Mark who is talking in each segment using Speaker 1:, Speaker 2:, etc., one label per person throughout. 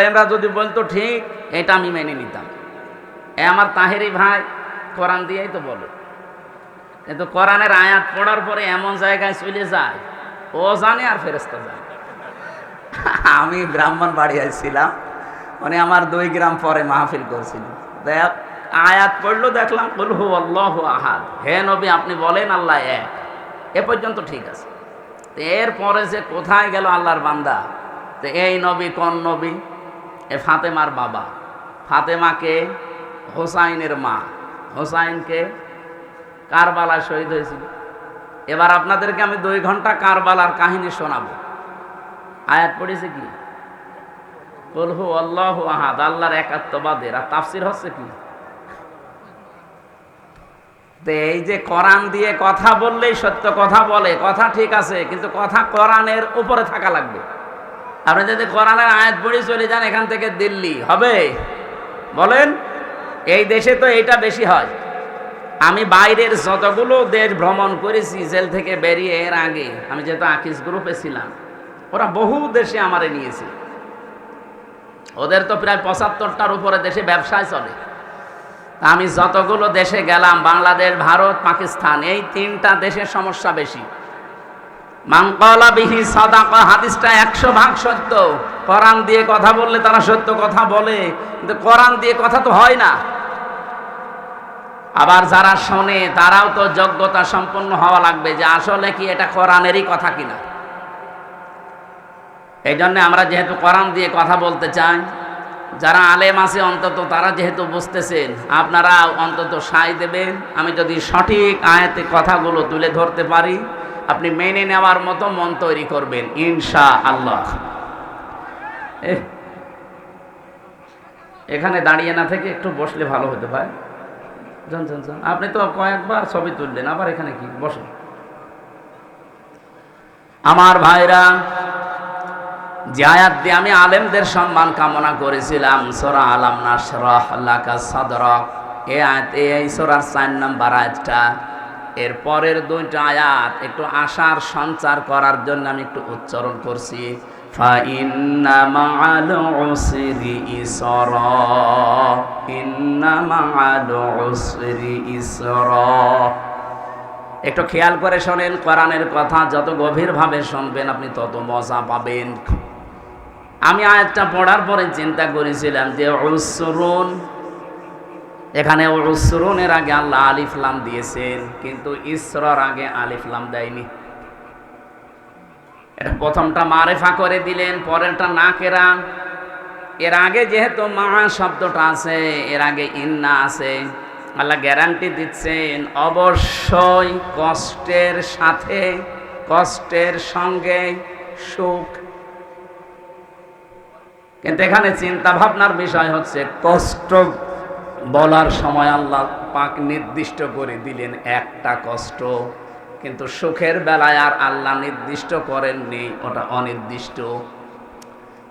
Speaker 1: আলেমরা যদি বলতো, ঠিক, এটা আমি মেনে নিতাম। এ আমার তাহেরি ভাই, কোরআন দিয়েই তো বলো। কিন্তু কোরআনের আয়াত পড়ার পরে এমন জায়গায় চলে যায়, ও জানে আর ফেরেস্তা যায় আমি ব্রাহ্মণ বাড়ি আসছিলাম মানে আমার দুই গ্রাম পরে মাহফিল করছিলাম দেখ, আয়াত পড়ল, দেখলাম বলহু আল্লাহ আহাদ। হে নবী, আপনি বলেন, আল্লাহ এক। এ পর্যন্ত ঠিক আছে। এরপরে যে কোথায় গেল আল্লাহর বান্দা? তো এই নবী, কোন নবী? এ ফাতেমার বাবা। ফাতেমাকে হোসাইনের মা। হোসাইনকে কারবালা শহীদ হয়েছিল। এবার আপনাদেরকে আমি দুই ঘণ্টা কারবালার কাহিনী শোনাবো। আয়াত পড়েছে কি? বলহু আল্লাহ আহাদ, আল্লাহর একাত্মবাদের। আর তাফসির হচ্ছে কি? এই যে কোরআন দিয়ে কথা বললেই সত্য কথা বলে, কথা ঠিক আছে, কিন্তু কথা কোরআনের উপরে থাকা লাগবে। আপনি যদি কোরআনের আয়াত পড়ে চলে যান এখান থেকে দিল্লি, হবে? বলেন, এই দেশে তো এইটা বেশি হয়। আমি বাইরের যতগুলো দেশ ভ্রমণ করেছি, জেল থেকে বেরিয়ে এর আগে, আমি যেহেতু আকিস গ্রুপে ছিলাম, ওরা বহু দেশে আমারে নিয়েছে। ওদের তো প্রায় পঁচাত্তরটার উপরে দেশে ব্যবসায় চলে। আমি যতগুলো দেশে গেলাম, বাংলাদেশ, ভারত, পাকিস্তান, এই তিনটা দেশের সমস্যা বেশি। মাংকলা বিহি সাদাকা, হাদিসটা একশো ভাগ সত্য। কোরআন দিয়ে কথা বললে তারা সত্য কথা বলে, কিন্তু কোরআন দিয়ে কথা তো হয় না। আবার যারা শোনে, তারাও তো যোগ্যতা সম্পন্ন হওয়া লাগবে যে আসলে কি এটা কথা কিনা। এই জন্য আমরা যেহেতু কোরআন দিয়ে কথা বলতে চাই, যারা আলেম আছে অন্তত তারা যেহেতু বুঝতেছেন, আপনারা অন্তত সাই দেবেন, আমি যদি সঠিক আয়াতে কথাগুলো তুলে ধরতে পারি। আপনি মেনে নেওয়ার মতো মন তৈরি করবেন ইনশা আল্লাহ এখানে দাঁড়িয়ে না থেকে একটু বসলে ভালো হতে পারে যান যান যান। আপনি তো কয়েকবার ছবি তুললেন, আবার এখানে কি? বসেন। আমার ভাইরা, যে আয়াত দিয়ে আমি আলেমদের সম্মান কামনা করেছিলাম, সোরা আলাম নাসরহ লাকা সদরক এই আয়াত, এই সোরার চার নাম্বার আয়াতটা এর পরের দুইটা আয়াত একটু আশার সঞ্চার করার জন্য আমি একটু উচ্চারণ করছি। একটু খেয়াল করে শোনেন, কোরআনের কথা যত গভীরভাবে শুনবেন আপনি তত মজা পাবেন। আমি আয়াতটা পড়ার পরে চিন্তা করেছিলাম যে উসরুন এখানে উসরুনের আগে আল্লাহ আলিফলাম দিয়েছেন, কিন্তু ইসরার আগে আলিফলাম দেয়নি। এটা প্রথমটা মারেফা করে দিলেন, পরেরটা না কেরা এর আগে যেহেতু মা শব্দটা আছে, এর আগে ইন্না আছে, আল্লাহ গ্যারান্টি দিচ্ছেন, অবশ্যই কষ্টের সাথে, কষ্টের সঙ্গে সুখ। কিন্তু এখানে চিন্তা ভাবনার বিষয় হচ্ছে কষ্ট বলার সময় আল্লাহ পাক নির্দিষ্ট করে দিলেন একটা কষ্ট। কিন্তু সুখের বেলায় আর আল্লাহ নির্দিষ্ট করেননি, ওটা অনির্দিষ্ট।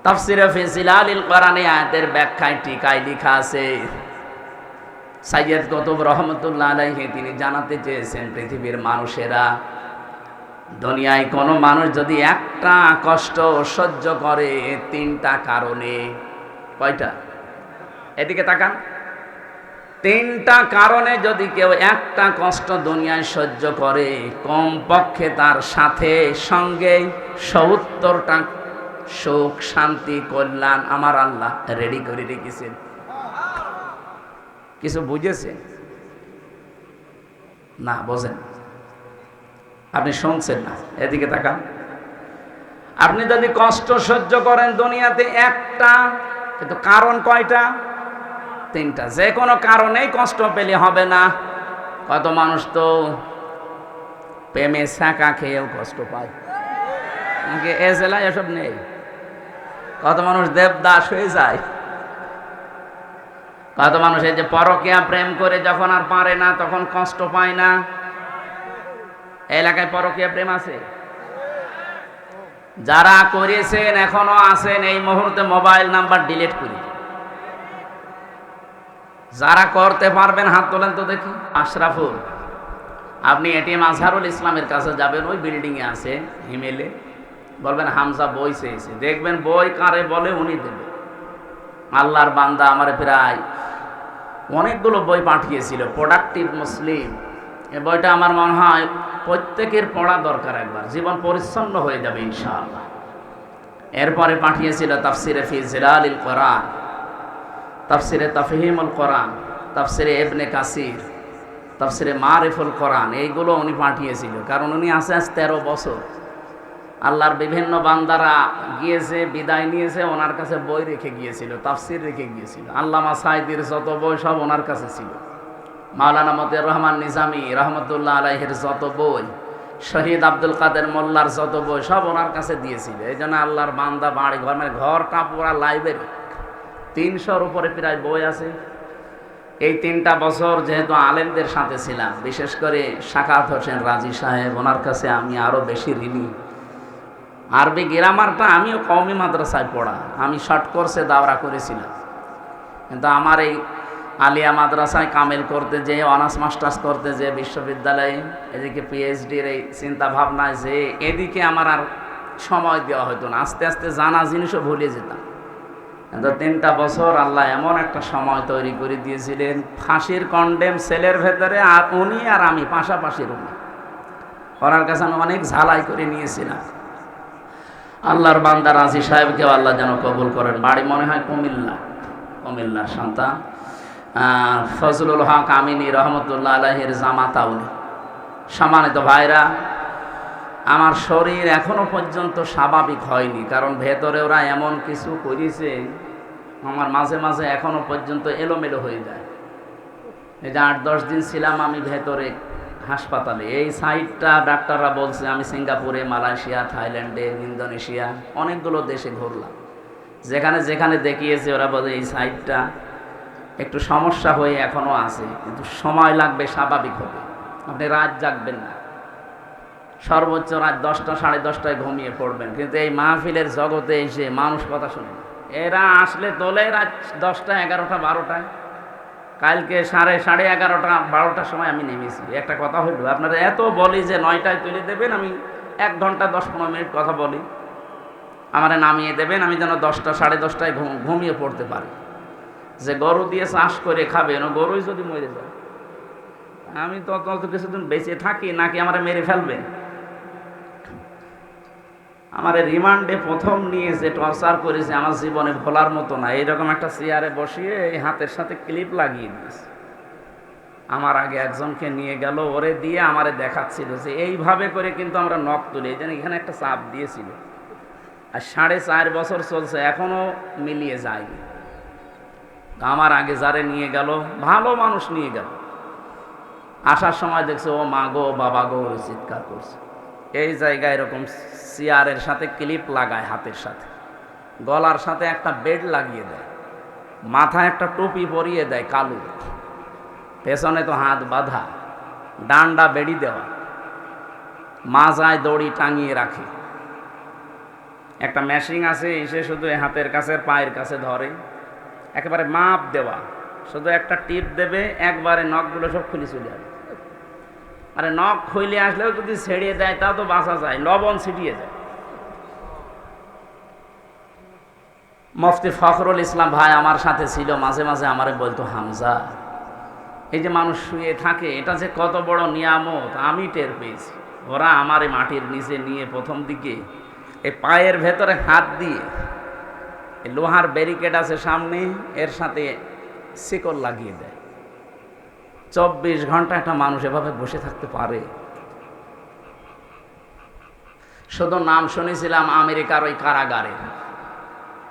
Speaker 1: তাফসিরে ফিজিলালিল কোরআনে আয়াতের ব্যাখ্যায় টিকায় লেখা আছে, সাইয়দ কতব রহমতুল্লাহ আলাইহি তিনি জানাতে চেয়েছেন পৃথিবীর মানুষেরা, দুনিয়ায় কোনো মানুষ যদি একটা কষ্ট সহ্য করে তিনটা কারণে, কয়টা? এদিকে তাকান। তিনটা কারণে যদি কেউ একটা কষ্ট দুনিয়ায় সহ্য করে, কমপক্ষে তার সাথে, সঙ্গে সত্তরটা সুখ, শান্তি, কল্যাণ আমার আল্লাহ রেডি করে রেখেছেন। কিছু বুঝেছেন না, বোঝেন। আপনি শুনছেন না, এদিকে তাকান। আপনি যদি কষ্ট সহ্য করেন দুনিয়াতে একটা, কিন্তু কারণ কয়টা? তিনটা। যে কোনো কারণেই কষ্ট পেলে হবে না। কত মানুষ তো প্রেমে শাঁকা খেয়েও কষ্ট পায়। নাকি এ এসব নেই? কত মানুষ দেবদাস হয়ে যায়। কত মানুষ এই যে পরকিয়া প্রেম করে যখন আর পারে না, তখন কষ্ট পায় না। এলাকায় পরকিয়া প্রেম আছে? যারা করেছেন, এখনও আছেন, এই মুহূর্তে মোবাইল নাম্বার ডিলিট করি যারা করতে পারবেন, হাত তোলেন তো দেখি। আশরাফুল, আপনি এটিএম আজহারুল ইসলামের কাছে যাবেন, ওই বিল্ডিংয়ে আছে, হিমেলে। বলবেন, হামজা বই চেয়েছে। দেখবেন, বই কারে বলে উনি দেবে। আল্লাহর বান্দা আমার প্রায় অনেকগুলো বই পাঠিয়েছিল, প্রোডাক্টিভ মুসলিম। এ বইটা আমার মনে হয় প্রত্যেকের পড়া দরকার একবার। জীবন পরিচ্ছন্ন হয়ে যাবে, ইনশাআল্লাহ। এরপরে পাঠিয়েছিল তাফসিরে ফি জিলালিল কোরআন। তাফসিরে তাফহিমুল কোরআন, তাফসিরে এবনে কাসির, তাফসিরে মারিফুল কোরআন, এইগুলো উনি পাঠিয়েছিল। কারণ উনি আছে আজ তেরো বছর। আল্লাহর বিভিন্ন বান্দারা গিয়েছে, বিদায় নিয়েছে, ওনার কাছে বই রেখে গিয়েছিল, তাফসির রেখে গিয়েছিল। আল্লামা সাইদির যত বই সব ওনার কাছে ছিল। মাওলানা মতে রহমান নিজামি রহমতুল্লাহ আলাইহের যত বই, শহীদ আব্দুল কাদের মোল্লার যত বই সব ওনার কাছে দিয়েছিল। এই জন্য আল্লাহর বান্দা বাড়ি ঘর মানে ঘর, কাপড় লাইব্রেরি তিনশোর উপরে প্রায় বই আছে। এই তিনটা বছর যেহেতু আলেমদের সাথে ছিলাম, বিশেষ করে শাকাত হোসেন রাজি সাহেব, ওনার কাছে আমি আরও বেশি ঋণী। আরবি গ্রামারটা আমিও কওমি মাদ্রাসায় পড়া, আমি শর্ট কোর্সে দাওরা করেছিলাম। কিন্তু আমার এই আলিয়া মাদ্রাসায় কামেল করতে যে অনার্স মাস্টার্স করতে যে বিশ্ববিদ্যালয়ে এদিকে পিএইচডির এই চিন্তা ভাবনায় যে এদিকে আমার আর সময় দেওয়া হতো না। আস্তে আস্তে জানা জিনিসও ভুলে যেতাম। কিন্তু তিনটা বছর আল্লাহ এমন একটা সময় তৈরি করে দিয়েছিলেন, ফাঁসির কন্ডেম সেলের ভেতরে আর উনি আর আমি পাশাপাশি রুমে। ওনার কাছে আমি অনেক ঝালাই করে নিয়েছিলাম। আল্লাহর বান্দা রাজি সাহেবকেও আল্লাহ যেন কবুল করেন। বাড়ি মনে হয় কুমিল্লা। কুমিল্লার সন্তান। ফজলুল হক আমিনী রহমতুল্লাহ আলহের জামাতা উনি। সম্মানিত ভাইরা আমার শরীর এখনও পর্যন্ত স্বাভাবিক হয়নি, কারণ ভেতরে ওরা এমন কিছু করেছে, আমার মাঝে মাঝে এখনও পর্যন্ত এলোমেলো হয়ে যায়। এই যে আট দশ দিন ছিলাম আমি ভেতরে হাসপাতালে, এই সাইডটা ডাক্তাররা বলছে আমি সিঙ্গাপুরে, মালয়েশিয়া, থাইল্যান্ডে, ইন্দোনেশিয়া, অনেকগুলো দেশে ঘুরলাম। যেখানে যেখানে দেখিয়েছে ওরা বলে এই সাইডটা একটু সমস্যা হয়ে এখনও আছে, কিন্তু সময় লাগবে, স্বাভাবিক হবে। আপনি রাত জাগবেন না। সর্বোচ্চ রাত দশটা, সাড়ে দশটায় ঘুমিয়ে পড়বেন। কিন্তু এই মাহফিলের জগতে এসে মানুষ কথা শুনে এরা আসলে তোলে রাত দশটা, এগারোটা, বারোটায়। কালকে সাড়ে সাড়ে এগারোটা, বারোটার সময় আমি নেমেছি। একটা কথা হইল, আপনারা এত বলি যে নয়টায় তুলে দেবেন, আমি এক ঘণ্টা, দশ, পনেরো মিনিট কথা বলি। আমারে নামিয়ে দেবেন, আমি যেন দশটা, সাড়ে দশটায় ঘুম- ঘুমিয়ে পড়তে পারি। যে গরু দিয়ে চাষ করে খাবেন, ও গরুই যদি মরে যায়। আমি তত কিছুদিন বেঁচে থাকি, নাকি আমারে মেরে ফেলবেন আমার রিমান্ডে প্রথম নিয়ে যে টর্চার করেছে আমার জীবনে ভোলার মতো না। এইরকম একটা চেয়ারে বসিয়ে এই হাতের সাথে ক্লিপ লাগিয়ে দিয়েছে। আমার আগে একজনকে নিয়ে গেল, ওরে দিয়ে আমারে দেখাচ্ছিল যে এইভাবে করে কিন্তু আমরা নখ তুলি। এই এখানে একটা চাপ দিয়েছিল। আর সাড়ে চার বছর চলছে এখনও মিলিয়ে যায়নি। আমার আগে যারে নিয়ে গেল, ভালো মানুষ নিয়ে গেল। আসার সময় দেখছে, ও মা গো, বাবা গো চিৎকার করছে। এই জায়গায় এরকম চেয়ারের সাথে ক্লিপ লাগায় হাতের সাথে। গলার সাথে একটা বেড লাগিয়ে দেয়। মাথায় একটা টুপি পরিয়ে দেয় কালো। পেছনে তো হাত বাঁধা। ডান্ডা বেড়ি দেওয়া। মাজায় দড়ি টাঙিয়ে রাখে। একটা মেশিন আছে, এসে শুধু হাতের কাছে, পায়ের কাছে ধরে। একেবারে মাপ দেওয়া। শুধু একটা টিপ দেবে, একবারে নখগুলো সব খুলে চলে যাবে। আরে নখ খুলে আসলেও যদি ছেড়িয়ে দেয় তাও তো বাঁচা যায়, লবণ ছিটিয়ে যায় মফতি ফখরুল ইসলাম ভাই আমার সাথে ছিল, মাঝে মাঝে আমারে বলতো, হামজা, এই যে মানুষ শুয়ে থাকে, এটা যে কত বড় নিয়ামত, আমি টের পেয়েছি। ওরা আমার মাটির নিচে নিয়ে প্রথম দিকে এই পায়ের ভেতরে হাত দিয়ে লোহার ব্যারিকেড আছে সামনে, এর সাথে শিকল লাগিয়ে দেয়। চব্বিশ ঘণ্টা একটা মানুষ এভাবে বসে থাকতে পারে? শুধু নাম শুনেছিলাম আমেরিকার ওই কারাগারে।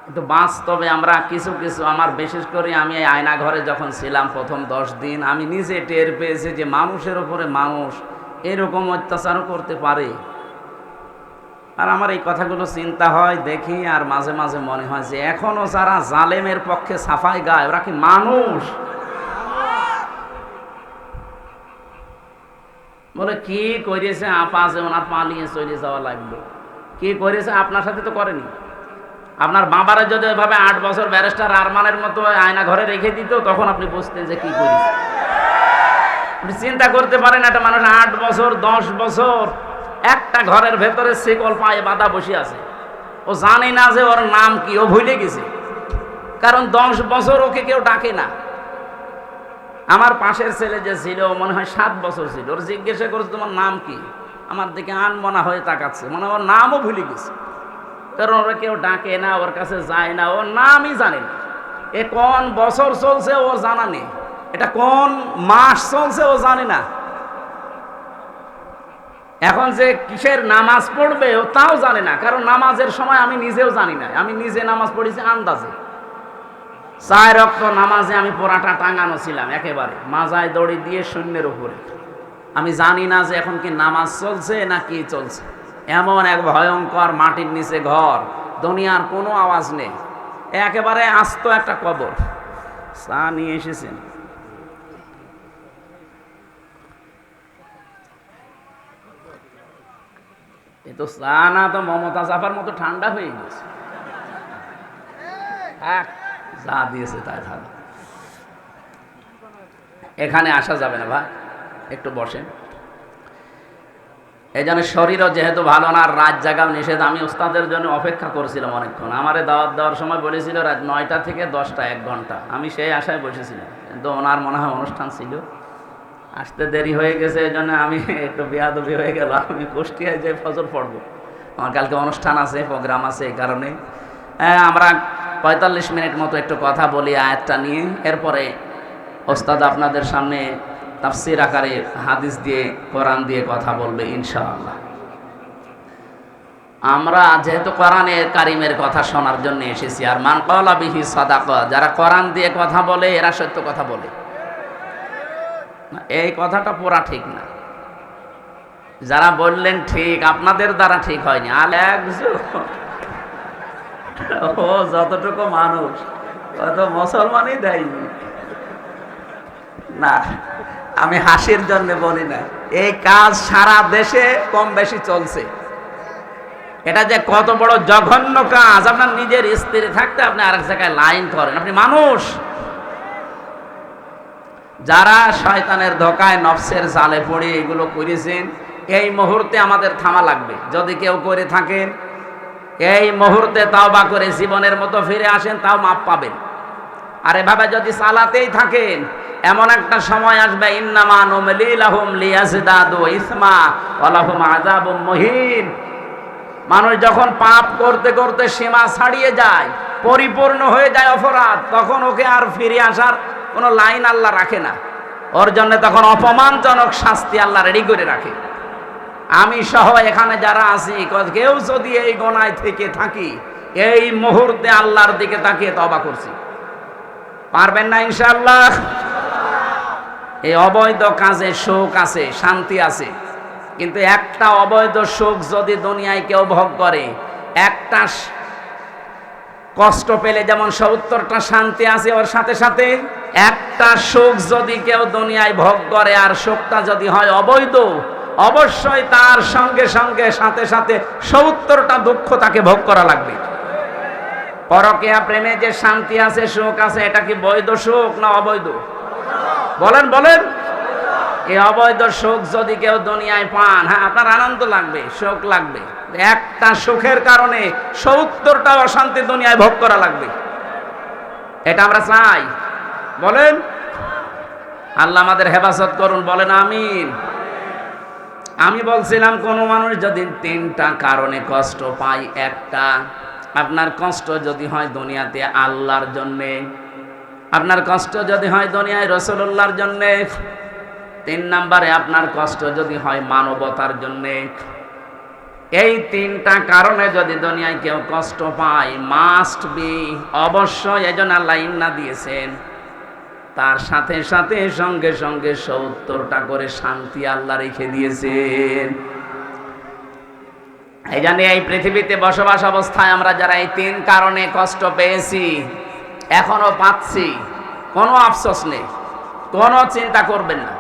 Speaker 1: কিন্তু বাস্তবে আমরা কিছু কিছু, আমার বিশেষ করে আমি এই আয়না ঘরে যখন ছিলাম প্রথম দশ দিন, আমি নিজে টের পেয়েছি যে মানুষের ওপরে মানুষ এরকম অত্যাচারও করতে পারে। আর আমার এই কথাগুলো চিন্তা হয়, দেখি, আর মাঝে মাঝে মনে হয় যে এখনও যারা জালেমের পক্ষে সাফাই গায়, ওরা কি মানুষ? বলে, কি করেছে আপা যে ওনার পালিয়ে চলে যাওয়া লাগল কি করেছে আপনার সাথে তো করেনি। আপনার বাবারা যদি এভাবে আট বছর ব্যারিস্টার আরমানের মতো আয়না ঘরে রেখে দিত, তখন আপনি বুঝতেন যে কি করেছে আপনি চিন্তা করতে পারেন, একটা মানুষ আট বছর, দশ বছর, একটা ঘরের ভেতরে শিকল পায়ে বাঁধা বসে আছে। ও জানে না যে ওর নাম কি, ও ভুলে গেছে। কারণ দশ বছর ওকে কেউ ডাকে না। আমার পাশের ছেলে যে ছিল মনে হয় সাত বছর ছিল। ওর জিজ্ঞাসা করেছে, তোমার নাম কি? আমার দিকে আনমনা হয়ে তাকাচ্ছে। মনে ওর নামও ভুলে গেছে। কারণ ওরা কেউ ডাকে না, ওর কাছে যায় না, ওর নামই জানে না। এ কোন বছর চলছে ও জানা নেই। এটা কোন মাস চলছে ও জানে না। এখন যে কিসের নামাজ পড়বে ও তাও জানে না। কারণ নামাজের সময় আমি নিজেও জানি না। আমি নিজে নামাজ পড়েছি আন্দাজে। চার রক্ত নামাজে আমি পোড়াটা টাঙানো ছিলাম, একেবারে। মাজায় দড়ি দিয়ে শূন্যের উপরে। আমি জানি না যে এখন কি নামাজ চলছে না কি চলছে। এমন এক ভয়ঙ্কর মাটির নিচে ঘর, দুনিয়ার কোনো আওয়াজ নেই। একেবারে আস্ত একটা কবর। চা নিয়ে এসেছেন। এ তো চা না তো মমতা চাপার মতো ঠান্ডা হয়ে গেছে। যা দিয়েছে তাই থাক। এখানে আসা যাবে না ভাই একটু বসেন এই জন্য শরীরও যেহেতু ভালো না রাত জাগাও নিষেধ আমি ওস্তাদের জন্য অপেক্ষা করছিলাম অনেকক্ষণ। আমারে দাওয়াত দেওয়ার সময় বলেছিল রাত নয়টা থেকে দশটা এক ঘণ্টা। আমি সেই আশায় বসেছিলাম কিন্তু ওনার মনে হয় অনুষ্ঠান ছিল। আসতে দেরি হয়ে গেছে এই জন্য আমি একটু বেয়াদবি হয়ে গেল আমি কুষ্টিয়ায় যে ফজর পড়ব আমার কালকে অনুষ্ঠান আছে প্রোগ্রাম আছে এই কারণে। হ্যাঁ, আমরা পঁয়তাল্লিশ মিনিট মতো একটু কথা বলি আয়াতটা নিয়ে। এরপরে ওস্তাদ আপনাদের সামনে তাফসির আকারে হাদিস দিয়ে, কোরআন দিয়ে কথা বলবে ইনশাআল্লাহ। আমরা যেহেতু কোরআনের কারিমের কথা শোনার জন্য এসেছি, আর মান কলা বিহি সদাক, যারা কোরআন দিয়ে কথা বলে, এরা সত্য কথা বলে। এই কথাটা পুরা ঠিক না। যারা বললেন ঠিক, আপনাদের দ্বারা ঠিক হয়নি। আর একজন ও, যতটুকু মানুষ, অত মুসলমানই দেয়নি। না, আমি হাসির জন্য বলি না। এই কাজ সারা দেশে কম বেশি চলছে। এটা যে কত বড় জঘন্য কাজ, আপনার নিজের স্ত্রী থাকতে আপনি আরেক জায়গায় লাইন করেন আপনি মানুষ। যারা শয়তানের ধোকায় নফসের জালে পড়ে এগুলো করেছেন, এই মুহূর্তে আমাদের থামা লাগবে। যদি কেউ করে থাকেন এই মুহূর্তে তাও বা করে জীবনের মতো ফিরে আসেন, তাও মাপ পাবেন। আর এভাবে যদি চালাতেই থাকেন, এমন একটা সময় আসবে, ইন্নামা নুমলিলাহুম লিয়াজদাদু ইসমা ওয়ালাহুম আযাবুম মুহিন। মানুষ যখন পাপ করতে করতে সীমা ছাড়িয়ে যায়, পরিপূর্ণ হয়ে যায় অপরাধ, তখন ওকে আর ফিরে আসার কোনো লাইন আল্লাহ রাখে না। ওর জন্য তখন অপমানজনক শাস্তি আল্লাহ রেডি করে রাখে। আমি সহ এখানে যারা আছি কেউ যদি এই গোনায় থেকে থাকি, এই মুহূর্তে আল্লাহর দিকে তাকিয়ে তবা করছি। পারবেন না ইনশাআল্লাহ? এই অবৈধ কাজে সুখ আছে, শান্তি আছে। কিন্তু একটা অবৈধ সুখ যদি দুনিয়ায় কেউ ভোগ করে, একটা কষ্ট পেলে যেমন সত্তরটা শান্তি আছে ওর সাথে সাথে, একটা সুখ যদি কেউ দুনিয়ায় ভোগ করে, আর সুখটা যদি হয় অবৈধ অবশ্যই তার সঙ্গে সঙ্গে সাথে সাথে সত্তরটা দুঃখ তাকে ভোগ করা লাগবে। পরকিয়া প্রেমে যে শান্তি আছে, সুখ আছে, এটা কি বৈধ সুখ না অবৈধ? বলেন বলেন। এই অবৈধ সুখ যদি কেউ দুনিয়ায় পান হ্যাঁ আপনার আনন্দ লাগবে, সুখ লাগবে। একটা সুখের কারণে সত্তরটা অশান্তি দুনিয়ায় ভোগ করা লাগবে। এটা আমরা চাই। বলেন। আল্লাহ আমাদের হেফাজত করুন, বলেন আমিন। আমি বলছিলাম, কোনো মানুষ যদি তিনটা কারণে কষ্ট পায়, একটা, আপনার কষ্ট যদি হয় দুনিয়াতে আল্লাহর জন্যে, আপনার কষ্ট যদি হয় দুনিয়ায় রসুল্লাহর জন্যে, তিন নম্বরে আপনার কষ্ট যদি হয় মানবতার জন্যে, এই তিনটা কারণে যদি দুনিয়ায় কেউ কষ্ট পায় মাস্ট বি অবশ্যই এজন আল্লাহ ইন্না দিয়েছেন। তার সাথে সাথে সঙ্গে সঙ্গে সত্তরটা করে শান্তি আল্লাহ রেখে দিয়েছেন। এই জন্য এই পৃথিবীতে বসবাস অবস্থায় আমরা যারা এই তিন কারণে কষ্ট পেয়েছি, এখনও পাচ্ছি, কোনো আফসোস নেই, কোনো চিন্তা করবেন না।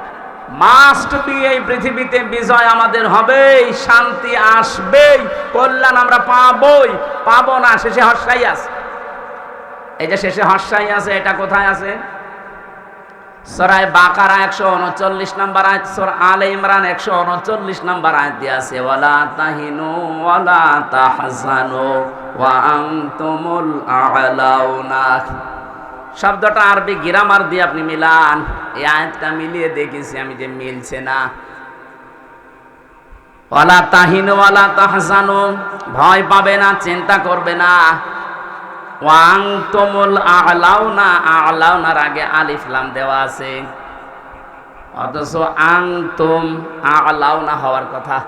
Speaker 1: মাস্ট বি এই পৃথিবীতে বিজয় আমাদের হবেই, শান্তি আসবেই, কল্যাণ আমরা পাবই, পাবো না, শেষে হর্ষাই আছে। এই যে শেষে হর্ষাই আছে, এটা কোথায় আছে? সরাই বাকারা একশো উনচল্লিশ নাম্বার আয়াত, সর আলে ইমরান একশো উনচল্লিশ নাম্বার আয়াত দিয়ে আছে, ওয়ালা তাহিনু ওয়ালা তাহজানু ওয়াংতুমুল আলাউনা। শব্দটা আরবি গ্রামার দিয়ে আপনি মিলান। এই আয়াতটা মিলিয়ে দেখেছি আমি যে মিলছে না। ওয়ালা তাহিন ওয়ালা তাহসানু ভয় পাবে না, চিন্তা করবে না। ওয়াং তোমল আলাউনা, আলাউনার আগে আলিফ লাম দেওয়া আছে। অথচ আং তুম আলাউনা হওয়ার কথা।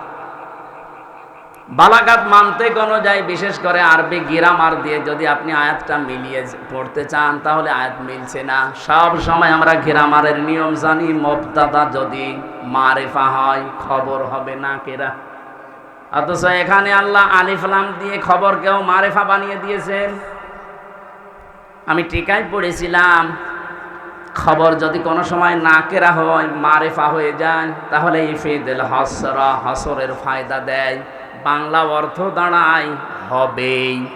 Speaker 1: বালাগাত মানতে অনুযায়ী বিশেষ করে আরবি গিরামার দিয়ে যদি আপনি আয়াতটা মিলিয়ে পড়তে চান, তাহলে আয়াত মিলছে না। সব সময় আমরা গিরামারের নিয়ম জানি মবদাদা যদি মারেফা হয়, খবর হবে না কেরা। অথচ এখানে আল্লাহ আলিফলাম দিয়ে খবর কেউ মারেফা বানিয়ে দিয়েছেন। আমি টিকায় পড়েছিলাম। খবর যদি কোনো সময় না কেরা হয়, মারেফা হয়ে যায়, তাহলে ইফিদুল হসরা হসরের ফায়দা দেয়। বাংলা অর্থ দাঁড়ায় হবেই।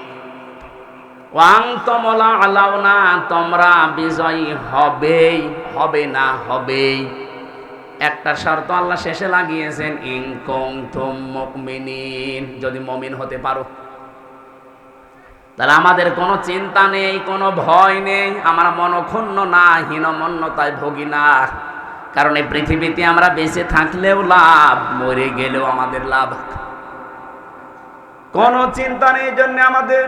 Speaker 1: ওয়াং তমলা আলাও না, তোমরা বিজয়ী হবেই, হবে না হবেই। একটা শর্ত আল্লাহ শেষে লাগিয়েছেন ইনকম তুম মুকমিনিন যদি মমিন হতে পারো। তাহলে আমাদের কোনো চিন্তা নেই, কোনো ভয় নেই, আমরা মনক্ষুণ্ণ না, হীনমন্যতায় ভোগী না কারণ এই পৃথিবীতে আমরা বেঁচে থাকলেও লাভ, মরে গেলেও আমাদের লাভ। কোনো চিন্তা নেই জন্য আমাদের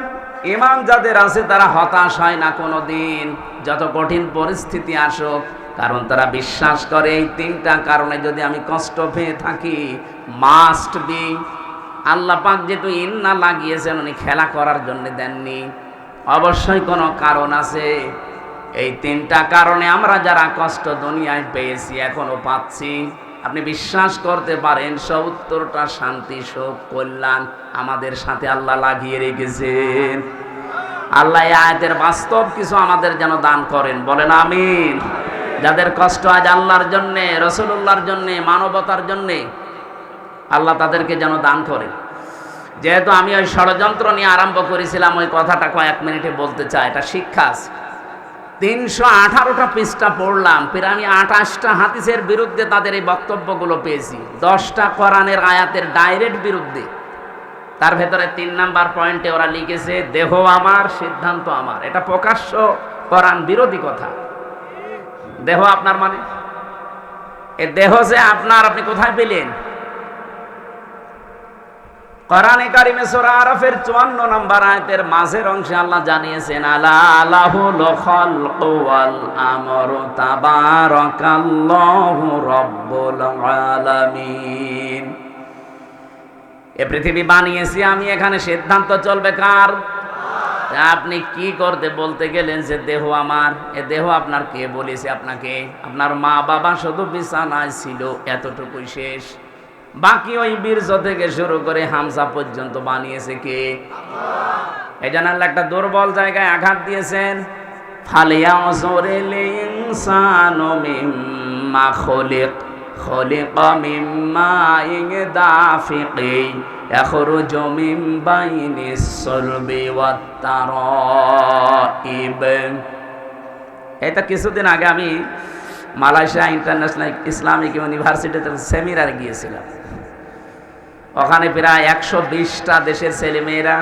Speaker 1: ইমান যাদের আছে তারা হতাশ হয় না কোনো দিন। যত কঠিন পরিস্থিতি আসুক, কারণ তারা বিশ্বাস করে এই তিনটা কারণে যদি আমি কষ্ট পেয়ে থাকি মাস্ট বি আল্লাহ পাক যেহেতু ইন্না লাগিয়েছেন, উনি খেলা করার জন্য দেননি। অবশ্যই কোনো কারণ আছে। এই তিনটা কারণে আমরা যারা কষ্ট দুনিয়ায় পেয়েছি, এখনও পাচ্ছি। আপনি বিশ্বাস করতে পারেন, সত্তরটা শান্তি, সুখ, কল্যাণ আমাদের সাথে আল্লাহ লাগিয়ে রেখেছেন। আল্লাহ আয়াতের বাস্তব কিছু আমাদের যেন দান করেন। বলেন আমিন। যাদের কষ্ট আজ আল্লাহর জন্যে রসুল্লাহর জন্যে, মানবতার জন্যে আল্লাহ তাদেরকে যেন দান করে। যেহেতু আমি ওই ষড়যন্ত্র নিয়ে আরম্ভ করেছিলাম, ওই কথাটা কয়েক মিনিটে বলতে চাই, এটা শিক্ষা আছে। তিনশো আঠারোটা পৃষ্ঠা পড়লাম, ফের আমি আঠাশটা হাতিসের বিরুদ্ধে তাদের এই বক্তব্যগুলো পেয়েছি। দশটা কোরআনের আয়াতের ডাইরেক্ট বিরুদ্ধে। তার ভেতরে তিন নাম্বার পয়েন্টে ওরা লিখেছে, দেহ আমার, সিদ্ধান্ত আমার। এটা প্রকাশ্য কোরআন বিরোধী কথা। দেহ আপনার মানে? এ দেহ যে আপনার, আপনি কোথায় পেলেন? কোরআনে কারিমে সূরা আরাফের 54 নম্বর আয়াতের মাঝের অংশে আল্লাহ জানিয়েছেন, আলা লাহুল খালকু ওয়াল আমরু তাবারাকাল্লাহু রাব্বুল আলামিন। এ পৃথিবী বানিয়েছি, আমি এখানে সিদ্ধান্ত চলবে কার? আপনি কি করতে বলতে গেলেন যে, দেহ আমার। এ দেহ আপনার কে বলেছে আপনাকে? আপনার মা বাবা শুধু বিছানায় ছিল, এতটুকুই শেষ। বাকি ওই বীর্য থেকে শুরু করে হামসা পর্যন্ত বানিয়েছে কে এই জন্য আল্লাহ একটা দুর্বল জায়গায় আঘাত দিয়েছেন ফালিয়া সরেলে ইনসানু মিম্মা খলিক খলিক মিম্মা ইং দাফিকি يخرج من بين الصلب والترائب এটা কিছুদিন আগে আমি মালয়েশিয়া ইন্টারন্যাশনাল ইসলামিক ইউনিভার্সিটিতে সেমিনারে গিয়েছিলাম ওখানে প্রায় একশো বিশটা দেশের ছেলেমেয়েরা,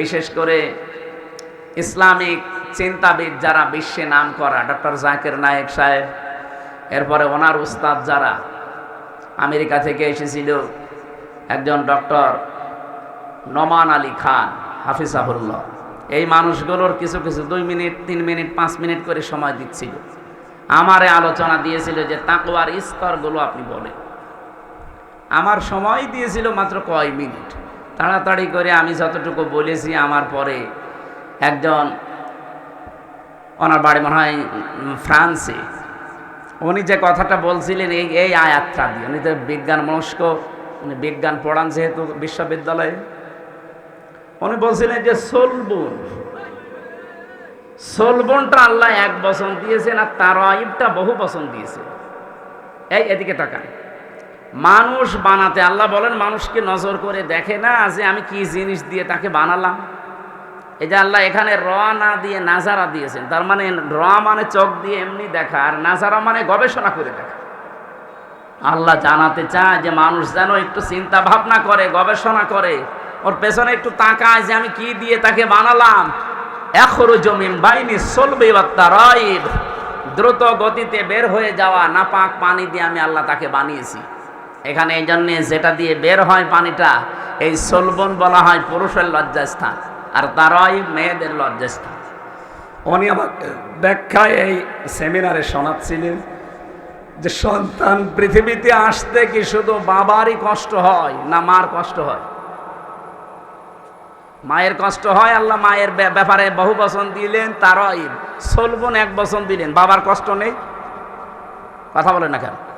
Speaker 1: বিশেষ করে ইসলামিক চিন্তাবিদ যারা বিশ্বে নাম করা, ডক্টর জাকির নায়েক সাহেব, এরপরে ওনার উস্তাদ যারা আমেরিকা থেকে এসেছিল, একজন ডক্টর নমান আলী খান, হাফিজাহুল্লাহ। এই মানুষগুলোর কিছু কিছু দুই মিনিট, তিন মিনিট, পাঁচ মিনিট করে সময় দিচ্ছিল। আমারে আলোচনা দিয়েছিল যে তাকওয়ার স্তরগুলো আপনি বলেন। আমার সময় দিয়েছিল মাত্র কয় মিনিট। তাড়াতাড়ি করে আমি যতটুকু বলেছি আমার পরে একজন, ওনার বাড়ি মনে হয় ফ্রান্সে, উনি যে কথাটা বলছিলেন, এই এই আয়াতটা দিয়ে। উনি তো বিজ্ঞান মনস্ক, উনি বিজ্ঞান পড়ান যেহেতু বিশ্ববিদ্যালয়ে। উনি বলছিলেন যে সোলবুন, সোলবনটা আল্লাহ এক বছর দিয়েছেন আর তার বহু বছর দিয়েছে এই, এদিকে তাকান। মানুষ বানাতে, আল্লাহ বলেন, মানুষকে নজর করে দেখে না যে আমি কি জিনিস দিয়ে তাকে বানালাম। এই যে আল্লাহ এখানে র না দিয়ে নাজারা দিয়েছেন, তার মানে র মানে চোখ দিয়ে এমনি দেখা, আর নাজারা মানে গবেষণা করে দেখা। আল্লাহ জানাতে চায় যে মানুষ যেন একটু চিন্তা ভাবনা করে, গবেষণা করে, ওর পেছনে একটু তাকায় যে আমি কি দিয়ে তাকে বানালাম। এখরো জমিন বাইনি চলবে দ্রুত গতিতে বের হয়ে যাওয়া নাপাক পানি দিয়ে আমি আল্লাহ তাকে বানিয়েছি। এখানে এই জন্যে যেটা দিয়ে বের হয় পানিটা, এই সলবন বলা হয় পুরুষের লজ্জাস্থান আর তারাই মেয়েদের লজ্জাস্থান।
Speaker 2: উনি আমার ব্যাখ্যায় এই সেমিনারে শোনাচ্ছিলেন যে সন্তান পৃথিবীতে আসতে কি শুধু বাবারই কষ্ট হয় না মার কষ্ট হয়?
Speaker 1: মায়ের কষ্ট হয়, আল্লাহ মায়ের ব্যাপ- ব্যাপারে বহু বচন দিলেন, তারাই সলবন এক বচন দিলেন। বাবার কষ্ট নেই? কথা বলেন না কেন?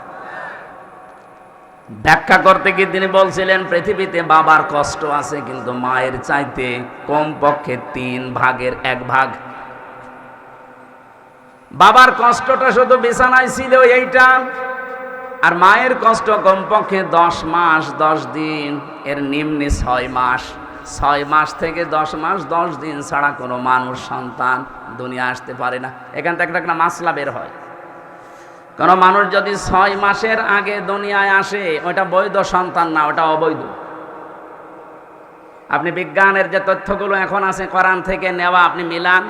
Speaker 1: ব্যাখ্যা করতে গিয়ে তিনি বলছিলেন, পৃথিবীতে বাবার কষ্ট আছে, কিন্তু মায়ের চাইতে কম পক্ষে তিন ভাগের এক ভাগ। বাবার কষ্টটা শুধু বিছানায় ছিল এইটা, আর মায়ের কষ্ট কমপক্ষে দশ মাস, দশ দিন, এর নিম্নে ছয় মাস। ছয় মাস থেকে দশ মাস, দশ দিন ছাড়া কোনো মানুষ, সন্তান দুনিয়া আসতে পারে না। এখান থেকে একটা মাসলা বের হয়। কোনো মানুষ যদি ছয় মাসের আগে দুনিয়ায় আসে ওটা বৈধ সন্তান না, ওটা অবৈধ। আপনি বিজ্ঞানের যে তথ্যগুলো এখন আছে কোরআন থেকে নেওয়া, আপনি মিলান।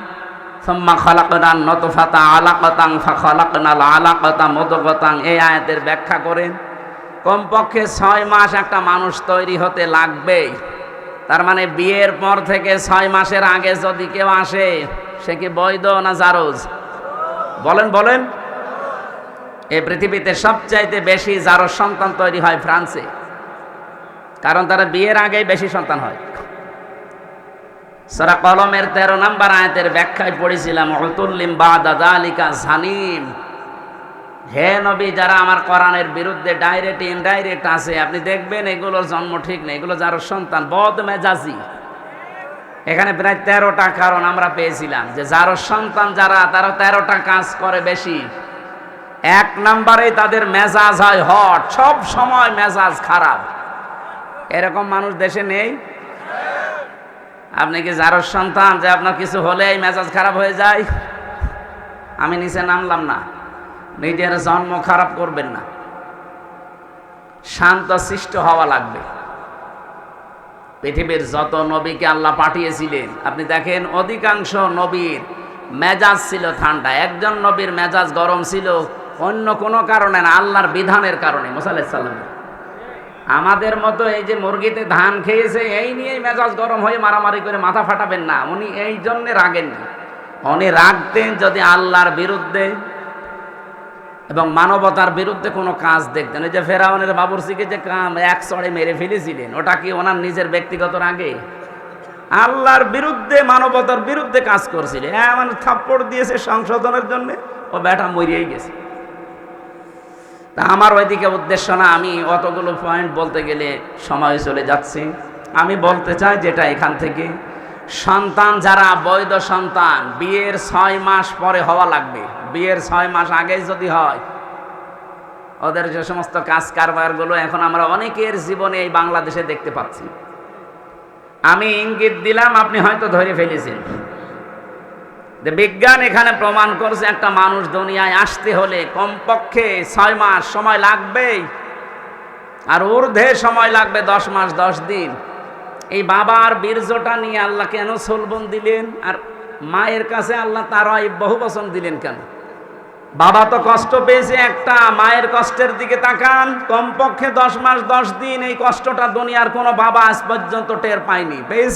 Speaker 1: সুম্মা খলাকনান নতফাতা আলাকতাং খলাকনাল আলাকতা মদগতাং এই আয়াতের ব্যাখ্যা করেন কমপক্ষে ছয় মাস একটা মানুষ তৈরি হতে লাগবেই তার মানে বিয়ের পর থেকে ছয় মাসের আগে যদি কেউ আসে, সে কি বৈধ না জারজ? বলেন বলেন। এই পৃথিবীতে সবচাইতে বেশি যারো সন্তান তৈরি হয় ফ্রান্সে। কারণ তারা বিয়ের আগেই বেশি সন্তান হয়। সারা কলমের তেরো নাম্বার আয়াতের ব্যাখ্যায় পড়েছিলাম অতুল্লিম বা দাদা আলিকা জানিম। হে নবী, যারা আমার কোরআনের বিরুদ্ধে ডাইরেক্ট ইনডাইরেক্ট আছে, আপনি দেখবেন এগুলোর জন্ম ঠিক নেই, এগুলো যার সন্তান, বদ মেজাজি। এখানে প্রায় তেরোটা কারণ আমরা পেয়েছিলাম, যে যার সন্তান যারা, তারা তেরোটা কাজ করে বেশি। এক নম্বরে তাদের মেজাজ হয় হট, সব সময় মেজাজ খারাপ। এরকম মানুষ দেশে নেই? আপনি কি যারোর সন্তান যে আপনার কিছু হলেই মেজাজ খারাপ হয়ে যায়? আমি নিচে নামলাম না। নিজের জন্ম খারাপ করবেন না। শান্ত সৃষ্ট হওয়া লাগবে। পৃথিবীর যত নবীকে আল্লাহ পাঠিয়েছিলেন, আপনি দেখেন অধিকাংশ নবীর মেজাজ ছিল ঠান্ডা। একজন নবীর মেজাজ গরম ছিল অন্য কোনো কারণে না, আল্লাহর বিধানের কারণে মোসাল্লাম আমাদের মতো এই যে মুরগিতে ধান খেয়েছে, এই নিয়েই মেজাজ গরম হয়ে মারামারি করে মাথা ফাটাবেন না, উনি এই জন্যে রাগেননি উনি রাগতেন যদি আল্লাহর বিরুদ্ধে এবং মানবতার বিরুদ্ধে কোনো কাজ দেখতেন। ওই যে ফেরাউনের বাবুরসিকে যে কাম, এক চড়ে মেরে ফেলেছিলেন, ওটা কি ওনার নিজের ব্যক্তিগত রাগে? আল্লাহর বিরুদ্ধে, মানবতার বিরুদ্ধে কাজ করছিলেন। এমন থাপ্পড় দিয়েছে সংশোধনের জন্য, ও ব্যাটা মরিয়েই গেছে। তা আমার ওইদিকে উদ্দেশ্য না, আমি অতগুলো পয়েন্ট বলতে গেলে সময় চলে যাচ্ছে। আমি বলতে চাই যেটা এখান থেকে, সন্তান যারা বৈধ সন্তান, বিয়ের ছয় মাস পরে হওয়া লাগবে। বিয়ের ছয় মাস আগে যদি হয়, ওদের যে সমস্ত কাজ কারবারগুলো এখন আমরা অনেকের জীবনে এই বাংলাদেশে দেখতে পাচ্ছি। আমি ইঙ্গিত দিলাম, আপনি হয়তো ধরে ফেলেছেন। যে বিজ্ঞান এখানে প্রমাণ করছে, একটা মানুষ দুনিয়ায় আসতে হলে কমপক্ষে ছয় মাস সময় লাগবেই। আর ঊর্ধ্বে সময় লাগবে দশ মাস, দশ দিন। এই বাবার বীর্যটা নিয়ে আল্লাহ কেন সোলবন দিলেন? আর মায়ের কাছে আল্লাহ তারা বহু বচন দিলেন কেন? বাবা তো কষ্ট পেয়েছে একটা, মায়ের কষ্টের দিকে তাকান। কমপক্ষে দশ মাস, দশ দিন এই কষ্টটা দুনিয়ার কোনো বাবা আজ পর্যন্ত টের পায়নি। পেয়েছে